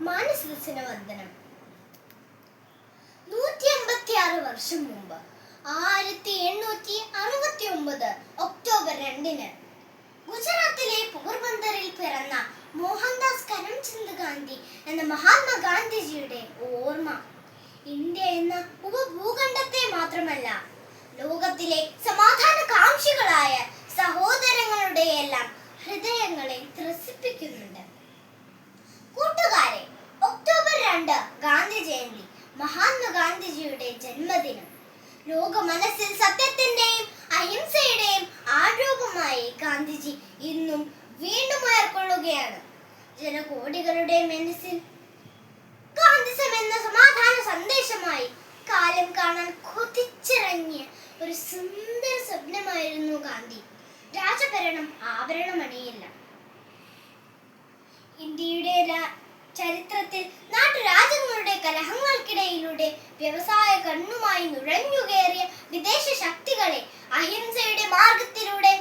മാനസദസ്സിന വന്ദനം നൂറ്റി വർഷം മുമ്പ് ആയിരത്തി എണ്ണൂറ്റി അറുപത്തി ഒമ്പത് ഒക്ടോബർ രണ്ടിന് ഗുജറാത്തിലെ പോർബന്ദറിൽ പിറന്ന മോഹൻദാസ് കരംചന്ദ് ഗാന്ധി എന്ന മഹാത്മാഗാന്ധിജിയുടെ ഓർമ്മ. ഇന്ത്യ എന്ന ഉപഭൂഖണ്ഡത്തെ മാത്രമല്ല ലോകത്തിലെ സമാധാന കാംക്ഷികളായ സഹോദരങ്ങളുടെ എല്ലാം ഹൃദയങ്ങളെ ത്രസിപ്പിക്കുന്നുണ്ട്. കൂട്ടുകാരെ ഒക്ടോബർ രണ്ട് ഗാന്ധി ജയന്തി മഹാത്മാഗാന്ധിജിയുടെ ജന്മദിനം. ലോക മനസ്സിൽ സത്യത്തിന്റെയും അഹിംസയുടെയും ആരോപമായി ഗാന്ധിജി ഇന്നും വീണ്ടും ഉയർക്കൊള്ളുകയാണ്. ജനകോടികളുടെ മനസ്സിൽ ഗാന്ധിസം എന്ന സമാധാന സന്ദേശമായി കാലം കാണാൻ കൊതിച്ചിറങ്ങിയ ഒരു സുന്ദര സ്വപ്നമായിരുന്നു ഗാന്ധി. രാജഭരണം ആഭരണമണിയില്ല ഇന്ത്യയുടെ രാ- ചരിത്രത്തിൽ നാട്ടുരാജ്യങ്ങളുടെ കലഹങ്ങൾക്കിടയിലൂടെ വ്യവസായ കണ്ണുമായി നുഴഞ്ഞുകയറിയ വിദേശ ശക്തികളെ അഹിംസയുടെ മാർഗത്തിലൂടെ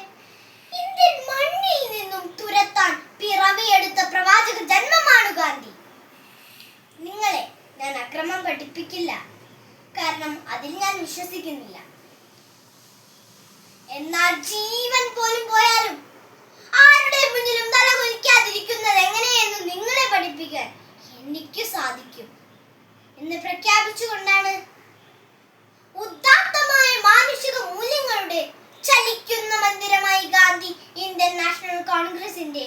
ഇന്ത്യൻ മണ്ണിൽ നിന്നും തുരത്താൻ പിറവിയെടുത്ത പ്രവാചക ജന്മമാണ് ഗാന്ധി. നിങ്ങളെ ഞാൻ അക്രമം പഠിപ്പിക്കില്ല. കാരണം അതിൽ ഞാൻ വിശ്വസിക്കുന്നില്ല. എന്നാൽ ജീവൻ പോലും പോയാലും എന്ന് പ്രഖ്യാപിച്ചുകൊണ്ടാണ് ഉദാത്തമായ മാനുഷിക മൂല്യങ്ങളുടെ ചലിക്കുന്ന മന്ദിരമായി ഗാന്ധി ഇന്ത്യൻ നാഷണൽ കോൺഗ്രസിന്റെ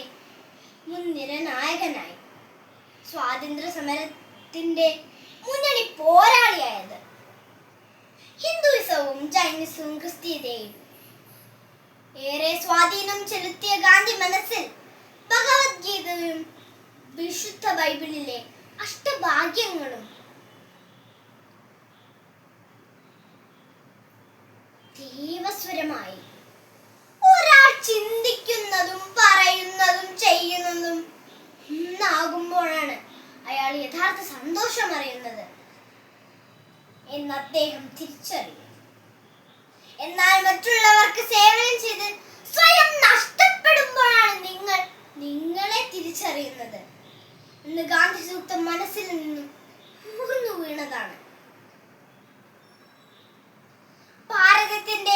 മുൻനിര നായകനായി സ്വാതന്ത്ര്യ സമരത്തിന്റെ മുന്നണി പോരാളിയായത്. ഹിന്ദുയിസവും ജൈനിസവും ക്രിസ്തീയതയും ഏറെ സ്വാധീനം ചെലുത്തിയ ഗാന്ധി മനസ്സിൽ ഭഗവത്ഗീതയും വിശുദ്ധ ബൈബിളിലെ അഷ്ടഭാഗ്യങ്ങളും ദൈവസ്വരമായി ഒരാൾ ചിന്തിക്കുന്നതും പറയുന്നതും ചെയ്യുന്നതും ഒന്നാകുമ്പോഴാണ് അയാൾ യഥാർത്ഥ സന്തോഷം അറിയുന്നത്. എന്ന് അദ്ദേഹം തിരിച്ചറിയും എന്നാൽ മറ്റുള്ളവർക്ക് സേവനം ചെയ്ത് സ്വയം നഷ്ടപ്പെടുമ്പോഴാണ് നിങ്ങൾ നിങ്ങളെ തിരിച്ചറിയുന്നത്. എന്ന് ഗാന്ധി സൂക്തം മനസ്സിൽ നിന്നും ഊർന്നു വീണതാണ് ഭാരതത്തിന്റെ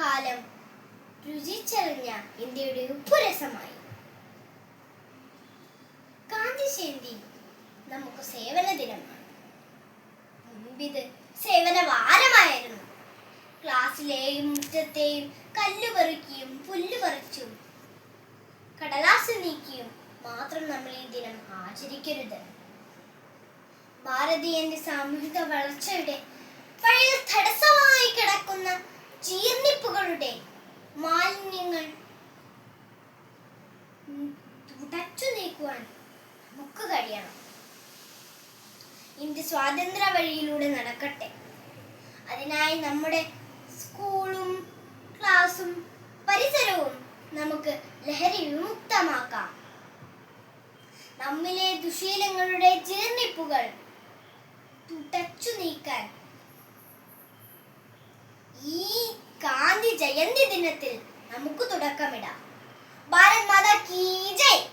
കാലം രുചിച്ചറിഞ്ഞ ഇന്ത്യയുടെ ഉപ്പുരസമായി. ഗാന്ധിജയന്തി നമുക്ക് സേവന ദിനമാണ്. മുൻപിത് സേവന വാരമായിരുന്നു ക്ലാസ്സിലെയും മുറ്റത്തെയും കല്ല് പെറുക്കിയും പുല്ല് പറിച്ചും കടലാസ് നീക്കിയും മാത്രം നമ്മൾ ഈ ദിനം ആചരിക്കരുത്. ഭാരതീയന്റെ സാമൂഹിക വളർച്ചയുടെ പഴയ തടസ്സമായി കിടക്കുന്ന ജീർണിപ്പുകളുടെ മാലിന്യങ്ങൾ ഉടച്ചു നീക്കുവാൻ നമുക്ക് കഴിയണം. ഇന്ത്യ സ്വാതന്ത്ര്യ വഴിയിലൂടെ നടക്കട്ടെ. അതിനായി നമ്മുടെ സ്കൂളും ക്ലാസും പരിസരവും നമുക്ക് ലഹരി വിമുക്തമാക്കാം. നമ്മിലെ ദുശീലങ്ങളുടെ ജീർണിപ്പുകൾ തുടച്ചു നീക്കാൻ ഈ ഗാന്ധി ജയന്തി ദിനത്തിൽ നമുക്ക് തുടക്കമിടാം. ഭാരത് മാതാ കീ ജയ്.